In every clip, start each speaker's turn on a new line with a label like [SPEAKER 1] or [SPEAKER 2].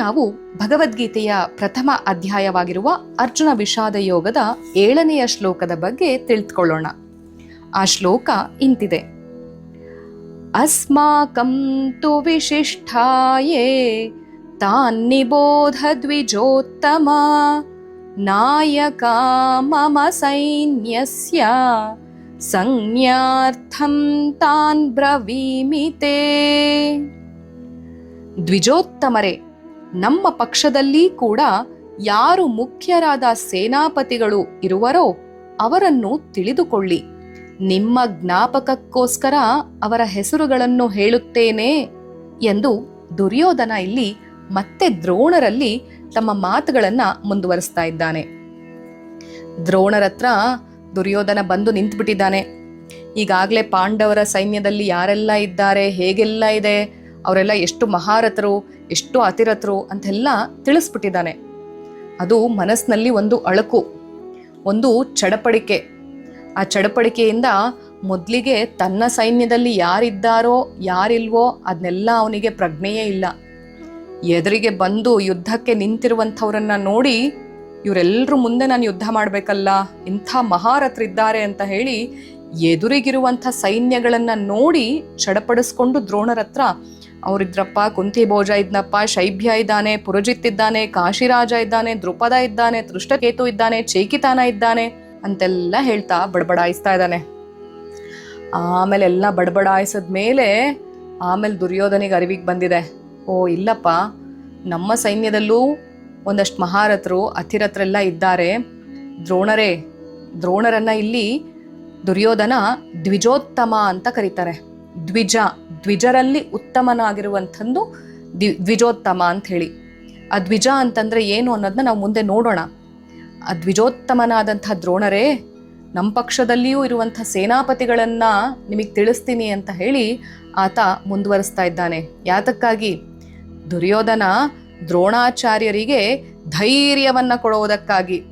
[SPEAKER 1] ನಾವು ಭಗವದ್ಗೀತೆಯ ಪ್ರಥಮ ಅಧ್ಯಾಯವಾಗಿರುವ ಅರ್ಜುನ ವಿಷಾದ ಯೋಗದ ಏಳನೆಯ ಶ್ಲೋಕದ ಬಗ್ಗೆ ತಿಳಿದುಕೊಳ್ಳೋಣ. ಆ ಶ್ಲೋಕ ಇಂತಿದೆ. ಅಸ್ಮಾಕಂ ತು ವಿಶಿಷ್ಟಾಯೇ ತಾನ್ನಿಬೋಧ ದ್ವಿಜೋತ್ತಮ, ನಾಯಕ ಮಮ ಸೈನ್ಯಸ್ಯ, ಸಂಜ್ಞಾರ್ಥಂ ತಾನ್ ಬ್ರವೀಮಿತೆ ದ್ವಿಜೋತ್ತಮರೇ ನಮ್ಮ ಪಕ್ಷದಲ್ಲಿ ಕೂಡ ಯಾರು ಮುಖ್ಯರಾದ ಸೇನಾಪತಿಗಳು ಇರುವರೋ ಅವರನ್ನು ತಿಳಿದುಕೊಳ್ಳಿ. ನಿಮ್ಮ ಜ್ಞಾಪಕಕ್ಕೋಸ್ಕರ ಅವರ ಹೆಸರುಗಳನ್ನು ಹೇಳುತ್ತೇನೆ ಎಂದು ದುರ್ಯೋಧನ ಇಲ್ಲಿ ಮತ್ತೆ ದ್ರೋಣರಲ್ಲಿ ತಮ್ಮ ಮಾತುಗಳನ್ನು ಮುಂದುವರಿಸ್ತಾ ಇದ್ದಾನೆ. ದ್ರೋಣರತ್ರ ದುರ್ಯೋಧನ ಬಂದು ನಿಂತುಬಿಟ್ಟಿದ್ದಾನೆ. ಈಗಾಗಲೇ ಪಾಂಡವರ ಸೈನ್ಯದಲ್ಲಿ ಯಾರೆಲ್ಲ ಇದ್ದಾರೆ, ಹೇಗೆಲ್ಲ ಇದೆ ಅವರೆಲ್ಲ ಎಷ್ಟು ಮಹಾರಥರು, ಎಷ್ಟು ಅತಿರಥರು ಅಂತೆಲ್ಲ ತಿಳಿಸ್ಬಿಟ್ಟಿದ್ದಾನೆ. ಅದು ಮನಸ್ಸಿನಲ್ಲಿ ಒಂದು ಅಳಕು, ಒಂದು ಚಡಪಡಿಕೆ. ಆ ಚಡಪಡಿಕೆಯಿಂದ ಮೊದಲಿಗೆ ತನ್ನ ಸೈನ್ಯದಲ್ಲಿ ಯಾರಿದ್ದಾರೋ, ಯಾರಿಲ್ವೋ ಅದನ್ನೆಲ್ಲ ಅವನಿಗೆ ಪ್ರಜ್ಞೆಯೇ ಇಲ್ಲ. ಎದುರಿಗೆ ಬಂದು ಯುದ್ಧಕ್ಕೆ ನಿಂತಿರುವಂಥವ್ರನ್ನ ನೋಡಿ ಇವರೆಲ್ಲರೂ ಮುಂದೆ ನಾನು ಯುದ್ಧ ಮಾಡಬೇಕಲ್ಲ, ಇಂಥ ಮಹಾರಥರಿದ್ದಾರೆ ಅಂತ ಹೇಳಿ ಎದುರಿಗಿರುವಂಥ ಸೈನ್ಯಗಳನ್ನು ನೋಡಿ ಚಡಪಡಿಸ್ಕೊಂಡು ದ್ರೋಣರ ಹತ್ರ, ಅವರಿದ್ರಪ್ಪ, ಕುಂತಿ ಭೋಜ ಇದ್ನಪ್ಪ, ಶೈಭ್ಯ ಇದ್ದಾನೆ ಪುರಜಿತ್ ಇದ್ದಾನೆ, ಕಾಶಿರಾಜ ಇದ್ದಾನೆ ದೃಪದ ಇದ್ದಾನೆ ತೃಷ್ಟಕೇತು ಇದ್ದಾನೆ, ಚೇಕಿತಾನ ಇದ್ದಾನೆ ಅಂತೆಲ್ಲ ಹೇಳ್ತಾ ಬಡಬಡಾಯಿಸ್ತಾ ಇದ್ದಾನೆ. ಆಮೇಲೆ ಎಲ್ಲ ಬಡಬಡಾಯಿಸಿದ ಮೇಲೆ ಆಮೇಲೆ ದುರ್ಯೋಧನಿಗೆ ಅರಿವಿಗೆ ಬಂದಿದೆ. ಓ, ಇಲ್ಲಪ್ಪ, ನಮ್ಮ ಸೈನ್ಯದಲ್ಲೂ ಒಂದಷ್ಟು ಮಹಾರಥರು, ಅತಿರಥರೆಲ್ಲ ಇದ್ದಾರೆ. ದ್ರೋಣರೇ, ದ್ರೋಣರನ್ನ ಇಲ್ಲಿ ದುರ್ಯೋಧನ ದ್ವಿಜೋತ್ತಮ ಅಂತ ಕರೀತಾರೆ. ದ್ವಿಜ, ದ್ವಿಜರಲ್ಲಿ ಉತ್ತಮನಾಗಿರುವಂಥದ್ದು ದ್ವಿ ದ್ವಿಜೋತ್ತಮ ಅಂತ ಹೇಳಿ. ಆ ದ್ವಿಜ ಅಂತಂದ್ರೆ ಏನು ಅನ್ನೋದನ್ನ ನಾವು ಮುಂದೆ ನೋಡೋಣ. ಆ ದ್ವಿಜೋತ್ತಮನಾದಂಥ ದ್ರೋಣರೇ, ನಮ್ಮ ಪಕ್ಷದಲ್ಲಿಯೂ ಇರುವಂಥ ಸೇನಾಪತಿಗಳನ್ನ ನಿಮಗೆ ತಿಳಿಸ್ತೀನಿ ಅಂತ ಹೇಳಿ ಆತ ಮುಂದುವರಿಸ್ತಾ ಇದ್ದಾನೆ. ಯಾತಕ್ಕಾಗಿ? ದುರ್ಯೋಧನ ದ್ರೋಣಾಚಾರ್ಯರಿಗೆ ಧೈರ್ಯವನ್ನ ಕೊಡೋದಕ್ಕಾಗಿ.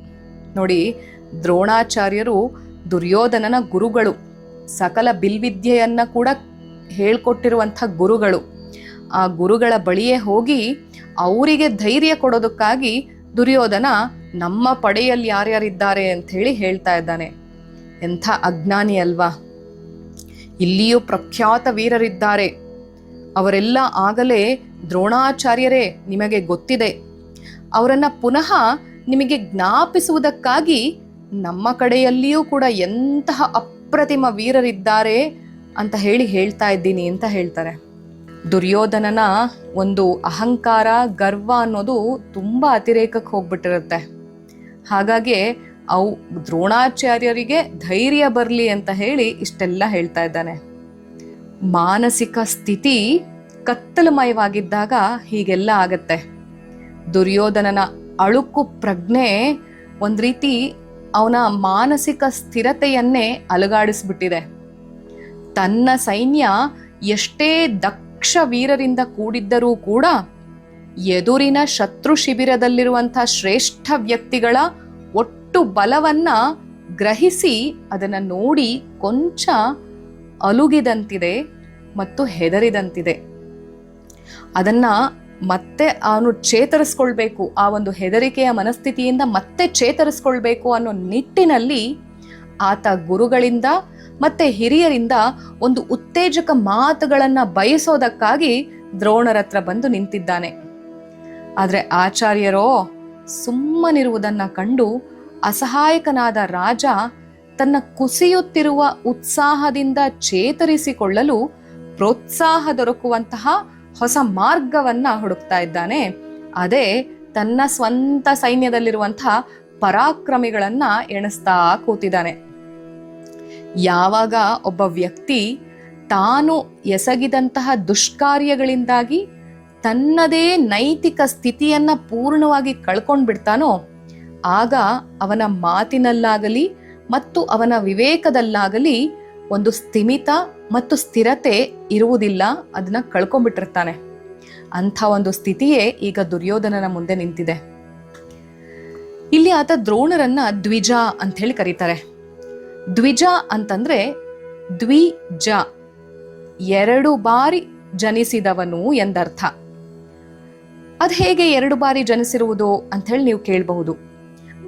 [SPEAKER 1] ನೋಡಿ, ದ್ರೋಣಾಚಾರ್ಯರು ದುರ್ಯೋಧನನ ಗುರುಗಳು, ಸಕಲ ಬಿಲ್ವಿದ್ಯೆಯನ್ನು ಕೂಡ ಹೇಳ್ಕೊಟ್ಟಿರುವಂಥ ಗುರುಗಳು. ಆ ಗುರುಗಳ ಬಳಿಯೇ ಹೋಗಿ ಅವರಿಗೆ ಧೈರ್ಯ ಕೊಡೋದಕ್ಕಾಗಿ ದುರ್ಯೋಧನ ನಮ್ಮ ಪಡೆಯಲ್ಲಿ ಯಾರ್ಯಾರಿದ್ದಾರೆ ಅಂತ ಹೇಳಿ ಹೇಳ್ತಾ ಇದ್ದಾನೆ. ಎಂಥ ಅಜ್ಞಾನಿ ಅಲ್ವಾ. ಇಲ್ಲಿಯೂ ಪ್ರಖ್ಯಾತ ವೀರರಿದ್ದಾರೆ. ಅವರೆಲ್ಲ ಆಗಲೇ ದ್ರೋಣಾಚಾರ್ಯರೇ ನಿಮಗೆ ಗೊತ್ತಿದೆ. ಅವರನ್ನು ಪುನಃ ನಿಮಗೆ ಜ್ಞಾಪಿಸುವುದಕ್ಕಾಗಿ ನಮ್ಮ ಕಡೆಯಲ್ಲಿಯೂ ಕೂಡ ಎಂತಹ ಅಪ್ರತಿಮ ವೀರರಿದ್ದಾರೆ ಅಂತ ಹೇಳಿ ಹೇಳ್ತಾ ಇದ್ದೀನಿ ಅಂತ ಹೇಳ್ತಾರೆ. ದುರ್ಯೋಧನನ ಒಂದು ಅಹಂಕಾರ, ಗರ್ವ ಅನ್ನೋದು ತುಂಬ ಅತಿರೇಕಕ್ಕೆ ಹೋಗ್ಬಿಟ್ಟಿರುತ್ತೆ. ಹಾಗಾಗಿ ಅವು ದ್ರೋಣಾಚಾರ್ಯರಿಗೆ ಧೈರ್ಯ ಬರಲಿ ಅಂತ ಹೇಳಿ ಇಷ್ಟೆಲ್ಲ ಹೇಳ್ತಾ ಇದ್ದಾನೆ. ಮಾನಸಿಕ ಸ್ಥಿತಿ ಕತ್ತಲಮಯವಾಗಿದ್ದಾಗ ಹೀಗೆಲ್ಲ ಆಗತ್ತೆ. ದುರ್ಯೋಧನನ ಅಳುಕು ಪ್ರಜ್ಞೆ ಒಂದು ರೀತಿ ಅವನ ಮಾನಸಿಕ ಸ್ಥಿರತೆಯನ್ನೇ ಅಲುಗಾಡಿಸ್ಬಿಟ್ಟಿದೆ. ತನ್ನ ಸೈನ್ಯ ಎಷ್ಟೇ ದಕ್ಷ ವೀರರಿಂದ ಕೂಡಿದ್ದರೂ ಕೂಡ ಎದುರಿನ ಶತ್ರು ಶಿಬಿರದಲ್ಲಿರುವಂಥ ಶ್ರೇಷ್ಠ ವ್ಯಕ್ತಿಗಳ ಒಟ್ಟು ಬಲವನ್ನ ಗ್ರಹಿಸಿ ಅದನ್ನ ನೋಡಿ ಕೊಂಚ ಅಲುಗಿದಂತಿದೆ ಮತ್ತು ಹೆದರಿದಂತಿದೆ. ಅದನ್ನ ಮತ್ತೆ ಅವನು ಚೇತರಿಸ್ಕೊಳ್ಬೇಕು. ಆ ಒಂದು ಹೆದರಿಕೆಯ ಮನಸ್ಥಿತಿಯಿಂದ ಮತ್ತೆ ಚೇತರಿಸ್ಕೊಳ್ಬೇಕು ಅನ್ನೋ ನಿಟ್ಟಿನಲ್ಲಿ ಆತ ಗುರುಗಳಿಂದ ಮತ್ತೆ ಹಿರಿಯರಿಂದ ಒಂದು ಉತ್ತೇಜಕ ಮಾತುಗಳನ್ನು ಬಯಸೋದಕ್ಕಾಗಿ ದ್ರೋಣರ ಹತ್ರ ಬಂದು ನಿಂತಿದ್ದಾನೆ. ಆದರೆ ಆಚಾರ್ಯರೋ ಸುಮ್ಮನಿರುವುದನ್ನ ಕಂಡು ಅಸಹಾಯಕನಾದ ರಾಜ ತನ್ನ ಕುಸಿಯುತ್ತಿರುವ ಉತ್ಸಾಹದಿಂದ ಚೇತರಿಸಿಕೊಳ್ಳಲು ಪ್ರೋತ್ಸಾಹ ದೊರಕುವಂತಹ ಹೊಸ ಮಾರ್ಗವನ್ನ ಹುಡುಕ್ತಾ ಇದ್ದಾನೆ. ಅದೇ ತನ್ನ ಸ್ವಂತ ಸೈನ್ಯದಲ್ಲಿರುವಂತಹ ಪರಾಕ್ರಮಿಗಳನ್ನ ಎಣಿಸ್ತಾ ಕೂತಿದ್ದಾನೆ. ಯಾವಾಗ ಒಬ್ಬ ವ್ಯಕ್ತಿ ತಾನು ಎಸಗಿದಂತಹ ದುಷ್ಕಾರ್ಯಗಳಿಂದಾಗಿ ತನ್ನದೇ ನೈತಿಕ ಸ್ಥಿತಿಯನ್ನ ಪೂರ್ಣವಾಗಿ ಕಳ್ಕೊಂಡ್ಬಿಡ್ತಾನೋ ಆಗ ಅವನ ಮಾತಿನಲ್ಲಾಗಲಿ ಮತ್ತು ಅವನ ವಿವೇಕದಲ್ಲಾಗಲಿ ಒಂದು ಸ್ಥಿಮಿತ ಮತ್ತು ಸ್ಥಿರತೆ ಇರುವುದಿಲ್ಲ, ಅದನ್ನ ಕಳ್ಕೊಂಡ್ಬಿಟ್ಟಿರ್ತಾನೆ. ಅಂಥ ಒಂದು ಸ್ಥಿತಿಯೇ ಈಗ ದುರ್ಯೋಧನನ ಮುಂದೆ ನಿಂತಿದೆ. ಇಲ್ಲಿ ಆತ ದ್ರೋಣರನ್ನ ದ್ವಿಜ ಅಂತ ಹೇಳಿ ಕರೀತಾರೆ. ದ್ವಿಜ ಅಂತಂದ್ರೆ ದ್ವಿಜ, ಎರಡು ಬಾರಿ ಜನಿಸಿದವನು ಎಂದರ್ಥ. ಅದು ಹೇಗೆ ಎರಡು ಬಾರಿ ಜನಿಸಿರುವುದು ಅಂತ ಹೇಳಿ ನೀವು ಕೇಳಬಹುದು.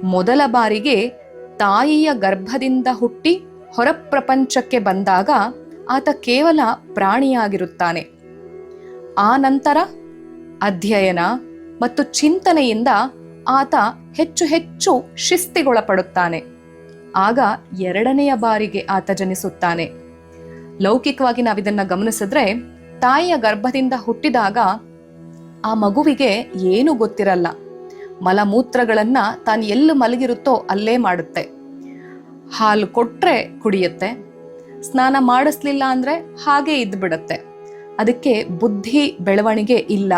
[SPEAKER 1] ಮೊದಲ ಬಾರಿಗೆ ತಾಯಿಯ ಗರ್ಭದಿಂದ ಹುಟ್ಟಿ ಹೊರ ಪ್ರಪಂಚಕ್ಕೆ ಬಂದಾಗ ಆತ ಕೇವಲ ಪ್ರಾಣಿಯಾಗಿರುತ್ತಾನೆ. ಆ ನಂತರ ಅಧ್ಯಯನ ಮತ್ತು ಚಿಂತನೆಯಿಂದ ಆತ ಹೆಚ್ಚು ಹೆಚ್ಚು ಶಿಸ್ತಿಗೊಳಪಡುತ್ತಾನೆ. ಆಗ ಎರಡನೆಯ ಬಾರಿಗೆ ಆತ ಜನಿಸುತ್ತಾನೆ. ಲೌಕಿಕವಾಗಿ ನಾವಿದನ್ನು ಗಮನಿಸಿದ್ರೆ ತಾಯಿಯ ಗರ್ಭದಿಂದ ಹುಟ್ಟಿದಾಗ ಆ ಮಗುವಿಗೆ ಏನೂ ಗೊತ್ತಿರಲ್ಲ. ಮಲಮೂತ್ರಗಳನ್ನು ತಾನು ಎಲ್ಲಿ ಮಲಗಿರುತ್ತೋ ಅಲ್ಲೇ ಮಾಡುತ್ತೆ. ಹಾಲು ಕೊಟ್ಟರೆ ಕುಡಿಯುತ್ತೆ, ಸ್ನಾನ ಮಾಡಿಸ್ಲಿಲ್ಲ ಅಂದ್ರೆ ಹಾಗೆ ಇದ್ದು ಬಿಡುತ್ತೆ ಅದಕ್ಕೆ ಬುದ್ಧಿ ಬೆಳವಣಿಗೆ ಇಲ್ಲ.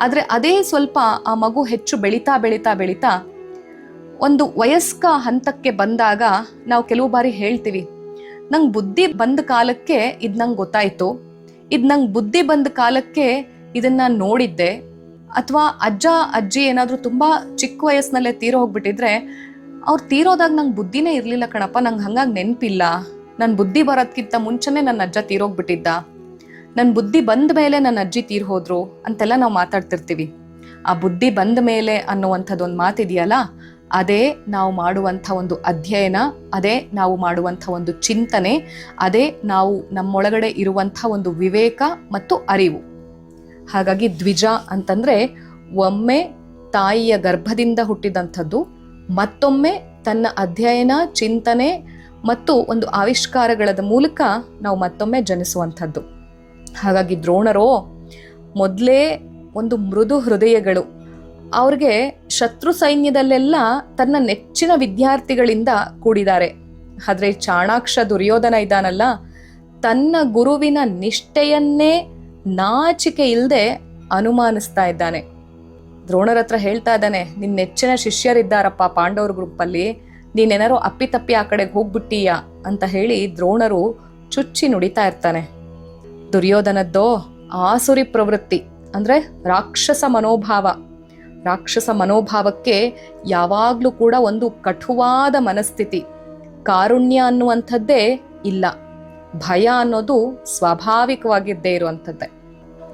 [SPEAKER 1] ಆದರೆ ಅದೇ ಸ್ವಲ್ಪ ಆ ಮಗು ಹೆಚ್ಚು ಬೆಳೀತಾ ಬೆಳೀತಾ ಬೆಳೀತಾ ಒಂದು ವಯಸ್ಕ ಹಂತಕ್ಕೆ ಬಂದಾಗ ನಾವು ಕೆಲವು ಬಾರಿ ಹೇಳ್ತೀವಿ, ನಂಗೆ ಬುದ್ಧಿ ಬಂದ ಕಾಲಕ್ಕೆ ಇದು ನಂಗೆ ಗೊತ್ತಾಯ್ತು. ಇದು ನಂಗೆ ಬುದ್ಧಿ ಬಂದ ಕಾಲಕ್ಕೆ ಇದನ್ನ ನೋಡಿದ್ದೆ. ಅಥವಾ ಅಜ್ಜ, ಅಜ್ಜಿ ಏನಾದರೂ ತುಂಬಾ ಚಿಕ್ಕ ವಯಸ್ಸಿನಲ್ಲೇ ತೀರೋ ಹೋಗ್ಬಿಟ್ಟಿದ್ರೆ ಅವ್ರು ತೀರೋದಾಗ ನಂಗೆ ಬುದ್ಧಿನೇ ಇರಲಿಲ್ಲ ಕಣಪ್ಪ, ನಂಗೆ ಹಂಗಾಗಿ ನೆನಪಿಲ್ಲ. ನನ್ನ ಬುದ್ಧಿ ಬರೋದ್ಕಿಂತ ಮುಂಚೆನೇ ನನ್ನ ಅಜ್ಜ ತೀರೋಗ್ಬಿಟ್ಟಿದ್ದ. ನನ್ನ ಬುದ್ಧಿ ಬಂದ ಮೇಲೆ ನನ್ನ ಅಜ್ಜಿ ತೀರ್ ಹೋದ್ರು ಅಂತೆಲ್ಲ ನಾವು ಮಾತಾಡ್ತಿರ್ತೀವಿ. ಆ ಬುದ್ಧಿ ಬಂದ ಮೇಲೆ ಅನ್ನುವಂಥದ್ದು ಒಂದು ಮಾತಿದೆಯಲ್ಲ, ಅದೇ ನಾವು ಮಾಡುವಂಥ ಒಂದು ಅಧ್ಯಯನ, ಅದೇ ನಾವು ಮಾಡುವಂಥ ಒಂದು ಚಿಂತನೆ, ಅದೇ ನಾವು ನಮ್ಮೊಳಗಡೆ ಇರುವಂಥ ಒಂದು ವಿವೇಕ ಮತ್ತು ಅರಿವು. ಹಾಗಾಗಿ ದ್ವಿಜ ಅಂತಂದ್ರೆ ಒಮ್ಮೆ ತಾಯಿಯ ಗರ್ಭದಿಂದ ಹುಟ್ಟಿದಂಥದ್ದು ಮತ್ತೊಮ್ಮೆ ತನ್ನ ಅಧ್ಯಯನ, ಚಿಂತನೆ ಮತ್ತು ಒಂದು ಆವಿಷ್ಕಾರಗಳ ಮೂಲಕ ನಾವು ಮತ್ತೊಮ್ಮೆ ಜನಿಸುವಂಥದ್ದು. ಹಾಗಾಗಿ ದ್ರೋಣರೋ ಮೊದಲೇ ಒಂದು ಮೃದು ಹೃದಯಗಳು. ಅವ್ರಿಗೆ ಶತ್ರು ಸೈನ್ಯದಲ್ಲೆಲ್ಲ ತನ್ನ ನೆಚ್ಚಿನ ವಿದ್ಯಾರ್ಥಿಗಳಿಂದ ಕೂಡಿದ್ದಾರೆ. ಆದರೆ ಚಾಣಾಕ್ಷ ದುರ್ಯೋಧನ ಇದ್ದಾನಲ್ಲ, ತನ್ನ ಗುರುವಿನ ನಿಷ್ಠೆಯನ್ನೇ ನಾಚಿಕೆ ಇಲ್ಲದೆ ಅನುಮಾನಿಸ್ತಾ ಇದ್ದಾನೆ. ದ್ರೋಣರ ಹತ್ರ ಹೇಳ್ತಾ ಇದ್ದಾನೆ, ನಿನ್ ನೆಚ್ಚಿನ ಶಿಷ್ಯರಿದ್ದಾರಪ್ಪ ಪಾಂಡವ್ರ ಗ್ರೂಪಲ್ಲಿ ನೀನೇನಾರೋ ಅಪ್ಪಿತಪ್ಪಿ ಆ ಕಡೆಗೆ ಹೋಗ್ಬಿಟ್ಟೀಯ? ಅಂತ ಹೇಳಿ ದ್ರೋಣರು ಚುಚ್ಚಿ ನುಡಿತಾ ಇರ್ತಾನೆ. ದುರ್ಯೋಧನದ್ದೋ, ಆಸುರಿ ಪ್ರವೃತ್ತಿ. ಅಂದ್ರೆ ರಾಕ್ಷಸ ಮನೋಭಾವ. ರಾಕ್ಷಸ ಮನೋಭಾವಕ್ಕೆ ಯಾವಾಗಲೂ ಕೂಡ ಒಂದು ಕಠುವಾದ ಮನಸ್ಥಿತಿ. ಕಾರುಣ್ಯ ಅನ್ನುವಂಥದ್ದೇ ಇಲ್ಲ. ಭಯ ಅನ್ನೋದು ಸ್ವಾಭಾವಿಕವಾಗಿದ್ದೇ ಇರುವಂಥದ್ದೇ.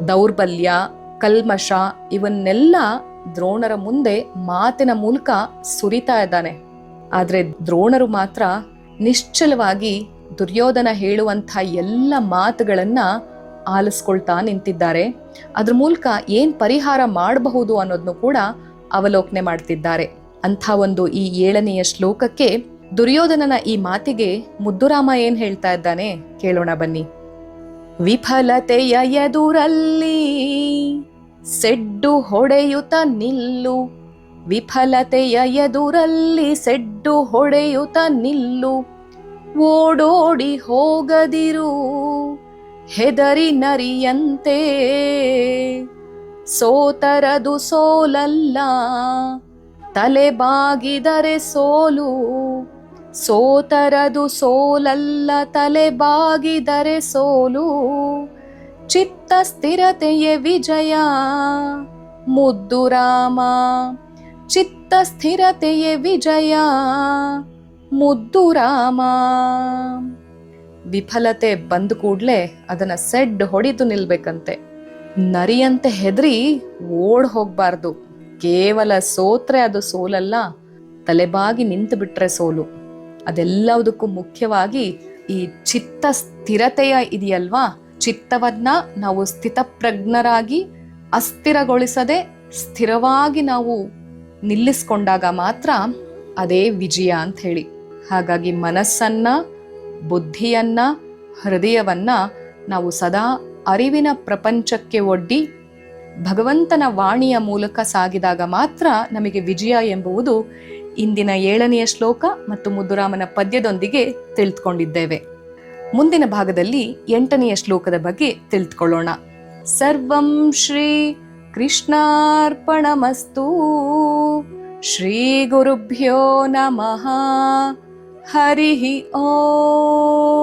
[SPEAKER 1] ದೌರ್ಬಲ್ಯ, ಕಲ್ಮಶ, ಇವನ್ನೆಲ್ಲ ದ್ರೋಣರ ಮುಂದೆ ಮಾತಿನ ಮೂಲಕ ಸುರಿತಾ ಇದ್ದಾನೆ. ಆದರೆ ದ್ರೋಣರು ಮಾತ್ರ ನಿಶ್ಚಲವಾಗಿ ದುರ್ಯೋಧನ ಹೇಳುವಂಥ ಎಲ್ಲ ಮಾತುಗಳನ್ನ ಆಲಿಸ್ಕೊಳ್ತಾ ನಿಂತಿದ್ದಾರೆ. ಅದ್ರ ಮೂಲಕ ಏನ್ ಪರಿಹಾರ ಮಾಡಬಹುದು ಅನ್ನೋದನ್ನು ಕೂಡ ಅವಲೋಕನೆ ಮಾಡ್ತಿದ್ದಾರೆ. ಅಂಥ ಒಂದು ಈ ಏಳನೆಯ ಶ್ಲೋಕಕ್ಕೆ ದುರ್ಯೋಧನನ ಈ ಮಾತಿಗೆ ಮುದ್ದುರಾಮ ಏನ್ ಹೇಳ್ತಾ ಇದ್ದಾನೆ? ಕೇಳೋಣ ಬನ್ನಿ. ವಿಫಲತೆಯ ಎದುರಲ್ಲಿ ಸೆಡ್ಡು ಹೊಡೆಯುತ ನಿಲ್ಲು. ವಿಫಲತೆಯ ಎದುರಲ್ಲಿ ಸೆಡ್ಡು ಹೊಡೆಯುತ ನಿಲ್ಲು. ಓಡೋಡಿ ಹೋಗದಿರು, ಹೆದರಿ ನರಿಯಂತೆ. ಸೋತರದು ಸೋಲಲ್ಲ, ತಲೆ ಬಾಗಿದರೆ ಸೋಲು. ಸೋತರದು ಸೋಲಲ್ಲ, ತಲೆ ಬಾಗಿದರೆ ಸೋಲು. ಚಿತ್ತ ಸ್ಥಿರತೆಯ ವಿಜಯ. ಮುದ್ದು ರಾಮ, ಚಿತ್ತ ಸ್ಥಿರತೆಯ ವಿಜಯ. ಮುದ್ದು ರಾಮ. ವಿಫಲತೆ ಬಂದ ಕೂಡಲೇ ಅದನ್ನ ಸೆಡ್ ಹೊಡಿತು ನಿಲ್ಬೇಕಂತೆ. ನರಿಯಂತೆ ಹೆದರಿ ಓಡ್ ಹೋಗ್ಬಾರ್ದು. ಕೇವಲ ಸೋತ್ರೆ ಅದು ಸೋಲಲ್ಲ, ತಲೆಬಾಗಿ ನಿಂತು ಬಿಟ್ರೆ ಸೋಲು. ಅದೆಲ್ಲದಕ್ಕೂ ಮುಖ್ಯವಾಗಿ ಈ ಚಿತ್ತ ಸ್ಥಿರತೆಯ ಇದೆಯಲ್ವಾ? ಚಿತ್ತವನ್ನ ನಾವು ಸ್ಥಿತಪ್ರಜ್ಞರಾಗಿ ಅಸ್ಥಿರಗೊಳಿಸದೆ ಸ್ಥಿರವಾಗಿ ನಾವು ನಿಲ್ಲಿಸ್ಕೊಂಡಾಗ ಮಾತ್ರ ಅದೇ ವಿಜಯ ಅಂತ ಹೇಳಿ. ಹಾಗಾಗಿ ಮನಸ್ಸನ್ನ, ಬುದ್ಧಿಯನ್ನ, ಹೃದಯವನ್ನ ನಾವು ಸದಾ ಅರಿವಿನ ಪ್ರಪಂಚಕ್ಕೆ ಒಡ್ಡಿ ಭಗವಂತನ ವಾಣಿಯ ಮೂಲಕ ಸಾಗಿದಾಗ ಮಾತ್ರ ನಮಗೆ ವಿಜಯ ಎಂಬುವುದು ಇಂದಿನ ಏಳನೆಯ ಶ್ಲೋಕ ಮತ್ತು ಮುದ್ದುರಾಮನ ಪದ್ಯದೊಂದಿಗೆ ತಿಳಿದುಕೊಂಡಿದ್ದೇವೆ. ಮುಂದಿನ ಭಾಗದಲ್ಲಿ ಎಂಟನೆಯ ಶ್ಲೋಕದ ಬಗ್ಗೆ ತಿಳಿದುಕೊಳ್ಳೋಣ ಸರ್ವಂ ಶ್ರೀ ಕೃಷ್ಣಾರ್ಪಣಮಸ್ತು. ಶ್ರೀ ಗುರುಭ್ಯೋ ನಮಃ. ಹರಿ ಓಂ.